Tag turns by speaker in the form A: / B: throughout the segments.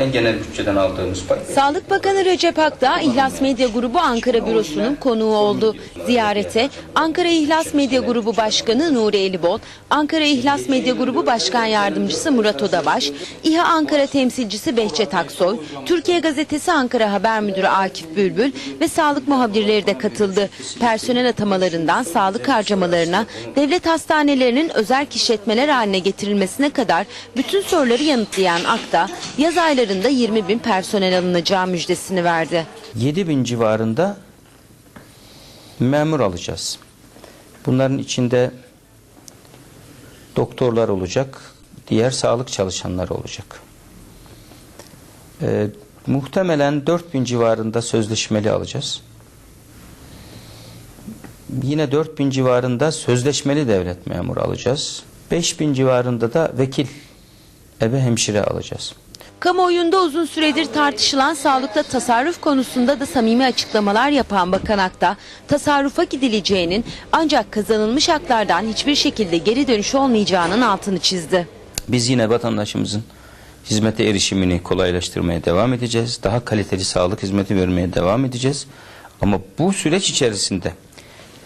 A: En genel bütçeden aldığımız pay.
B: Sağlık Bakanı Recep Akdağ, İhlas Medya Grubu Ankara Bürosu'nun konuğu oldu. Ziyarete Ankara İhlas Medya Grubu Başkanı Nuri Elibol, Ankara İhlas Medya Grubu Başkan Yardımcısı Murat Odabaş, İHA Ankara temsilcisi Behçet Aksoy, Türkiye Gazetesi Ankara Haber Müdürü Akif Bülbül ve sağlık muhabirleri de katıldı. Personel atamalarından sağlık harcamalarına, devlet hastanelerinin özel işletmeler haline getirilmesine kadar bütün soruları yanıtlayan Akdağ, yaz aylarında 20 bin personel alınacağı müjdesini verdi.
A: 7 bin civarında memur alacağız. Bunların içinde doktorlar olacak, diğer sağlık çalışanları olacak. Ee, muhtemelen 4 bin civarında sözleşmeli alacağız. Yine 4 bin civarında sözleşmeli devlet memuru alacağız. 5 bin civarında da vekil, ebe hemşire alacağız.
B: Kamuoyunda uzun süredir tartışılan sağlıkta tasarruf konusunda da samimi açıklamalar yapan Bakan Akta, tasarrufa gidileceğinin ancak kazanılmış haklardan hiçbir şekilde geri dönüş olmayacağının altını çizdi.
A: Biz yine vatandaşımızın hizmete erişimini kolaylaştırmaya devam edeceğiz. Daha kaliteli sağlık hizmeti vermeye devam edeceğiz. Ama bu süreç içerisinde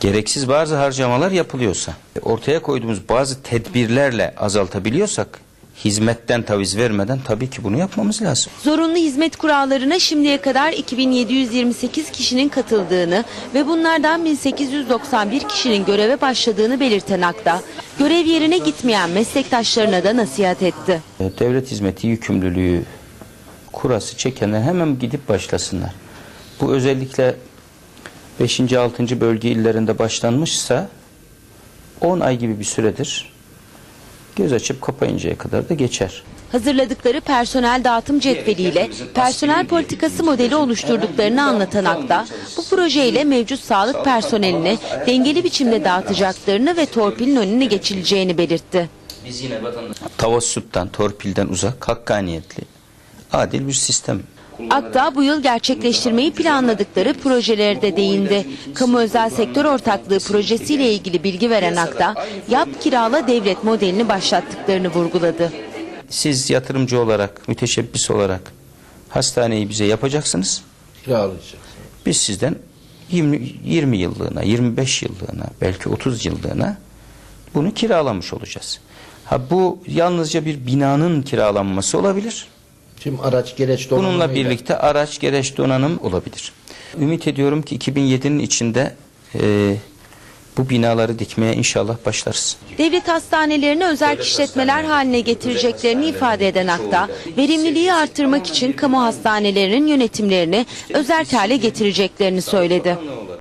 A: gereksiz bazı harcamalar yapılıyorsa, ortaya koyduğumuz bazı tedbirlerle azaltabiliyorsak, hizmetten taviz vermeden tabii ki bunu yapmamız lazım.
B: Zorunlu hizmet kurallarına şimdiye kadar 2728 kişinin katıldığını ve bunlardan 1891 kişinin göreve başladığını belirten Akta, görev yerine gitmeyen meslektaşlarına da nasihat etti.
A: E, Devlet hizmeti yükümlülüğü kurası çekenler hemen gidip başlasınlar. Bu özellikle 5. 6. bölge illerinde başlanmışsa 10 ay gibi bir süredir göz açıp kapayıncaya kadar da geçer.
B: Hazırladıkları personel dağıtım cetveliyle personel politikası modeli oluşturduklarını anlatan Akta, bu projeyle mevcut sağlık personelini dengeli biçimde dağıtacaklarını ve torpilin önüne geçileceğini belirtti.
A: Biz yine Tavassuttan, torpilden uzak, hakkaniyetli, adil bir sistem
B: Akta bu yıl gerçekleştirmeyi planladıkları projelere de değindi. Kamu özel sektör ortaklığı projesiyle ilgili bilgi veren Akta, yap kirala devlet modelini başlattıklarını vurguladı.
A: Siz yatırımcı olarak, müteşebbis olarak hastaneyi bize yapacaksınız.
C: Kiralayacak.
A: Biz sizden 20, 20 yıllığına, 25 yıllığına, belki 30 yıllığına bunu kiralamış olacağız. Ha bu yalnızca bir binanın kiralanması olabilir.
C: Tüm araç gereç donanımıyla.
A: Bununla birlikte araç, gereç, donanım olabilir. Ümit ediyorum ki 2007'nin içinde e, bu binaları dikmeye inşallah başlarız.
B: Devlet hastanelerini özel işletmeler haline getireceklerini ifade eden Akta, verimliliği artırmak için kamu hastanelerinin yönetimlerini özel hale getireceklerini söyledi.